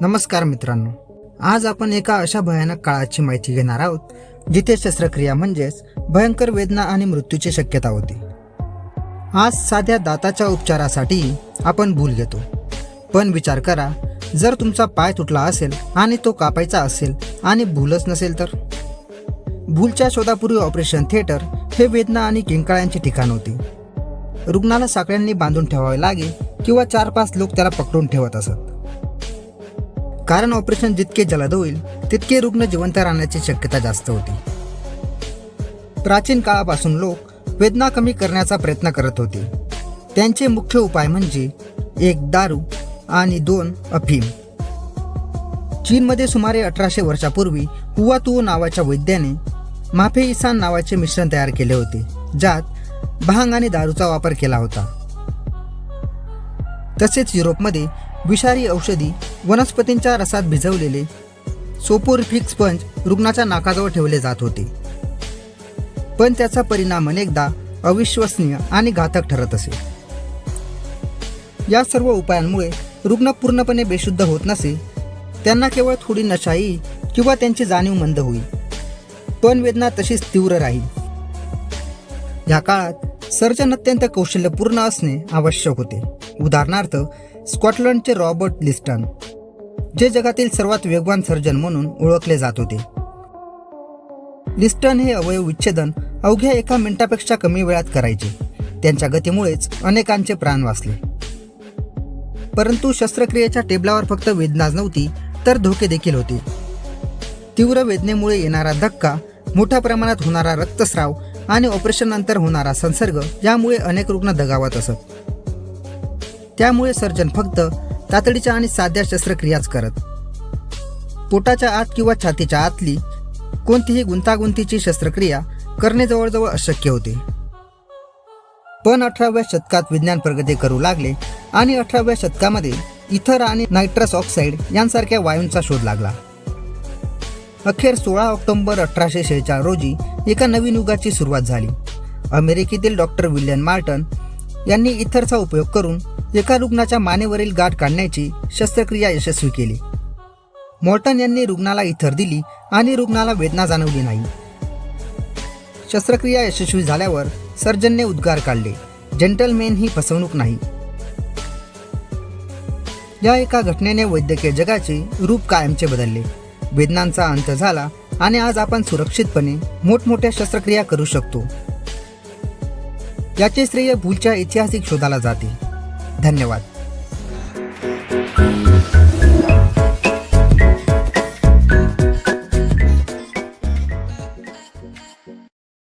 नमस्कार मित्रांनो. आज आपण एका अशा भयानक काळाची माहिती घेणार आहोत जिथे शस्त्रक्रिया म्हणजेच भयंकर वेदना आणि मृत्यूची शक्यता होती. आज साध्या दाताच्या उपचारासाठी आपण भूल घेतो. पण विचार करा जर तुमचा पाय तुटला असेल आणि तो कापायचा असेल आणि भूलच नसेल तर? भूलच्या शोधापूर्वी ऑपरेशन थिएटर हे वेदना आणि किंकाळ्यांचे ठिकाण होते. रुग्णाला साखळ्यांनी बांधून ठेवावे लागे किंवा चार पाच लोक त्याला पकडून ठेवत असत. कारण ऑपरेशन जितके जलद होईल तितके रुग्ण जिवंत राहण्याची शक्यता जास्त होती. प्राचीन काळापासून लोक वेदना कमी करण्याचा प्रयत्न करत होते. त्यांचे मुख्य उपाय म्हणजे एक दारू आणि दोन अफीम. चीनमध्ये सुमारे अठराशे वर्षापूर्वी हुआतुओ नावाच्या वैद्याने माफे इसान नावाचे मिश्रण तयार केले होते ज्यात भांग आणि दारूचा वापर केला होता. तसेच युरोपमध्ये विषारी औषधी वनस्पतींच्या रसात भिजवलेले सोपोरिफिक स्पंज रुग्णाच्या नाकाजवळ ठेवले जात होते. पण त्याचा परिणाम अनेकदा अविश्वसनीय आणि घातक ठरत असे. या सर्व उपायांमुळे रुग्ण पूर्णपणे बेशुद्ध होत नसे त्यांना केवळ थोडी नशा येईल किंवा त्यांची जाणीव मंद होईल. पण वेदना तशीच तीव्र राहील. या काळात सर्जन अत्यंत कौशल्यपूर्ण असणे आवश्यक होते. उदाहरणार्थ स्कॉटलंडचे रॉबर्ट लिस्टन जे जगातील सर्वात वेगवान सर्जन म्हणून ओळखले जात होते. लिस्टन हे अवयव विच्छेदन अवघ्या एका मिनिटापेक्षा कमी वेळात करायचे. त्यांच्या गतीमुळेच अनेकांचे प्राण वाचले. परंतु शस्त्रक्रियेच्या टेबलावर फक्त वेदनाच नव्हती तर धोके देखील होते. तीव्र वेदनेमुळे येणारा धक्का मोठ्या प्रमाणात होणारा रक्तस्राव आणि ऑपरेशननंतर होणारा संसर्ग यामुळे अनेक रुग्ण दगावत असत. त्यामुळे सर्जन फक्त तातडीच्या आणि साध्या शस्त्रक्रियाच करत. पोटाच्या आत किंवा छातीच्या आतली कोणतीही गुंतागुंतीची शस्त्रक्रिया करणे जवळजवळ अशक्य होते. पण अठराव्या शतकात विज्ञान प्रगती करू लागले आणि अठराव्या शतकामध्ये इथर आणि नायट्रस ऑक्साईड यांसारख्या वायूंचा शोध लागला. अखेर सोळा ऑक्टोबर अठराशे शेहेचाळ रोजी एका नवीन युगाची सुरुवात झाली. अमेरिकेतील डॉक्टर विल्यम मार्टन यांनी इथरचा उपयोग करून एका रुग्णाच्या मानेवरील गाठ काढण्याची शस्त्रक्रिया यशस्वी केली. मॉर्टन यांनी रुग्णाला इथर दिली आणि रुग्णाला वेदना जाणवली नाही. शस्त्रक्रिया यशस्वी झाल्यावर सर्जनने उद्गार काढले. जेंटलमेन ही फसवणूक नाही. या एका घटनेने वैद्यकीय जगाचे रूप कायमचे बदलले. वेदनांचा अंत झाला आणि आज आपण सुरक्षितपणे मोठमोठ्या शस्त्रक्रिया करू शकतो. याचे श्रेय भूलच्या ऐतिहासिक शोधाला जाते. धन्यवाद.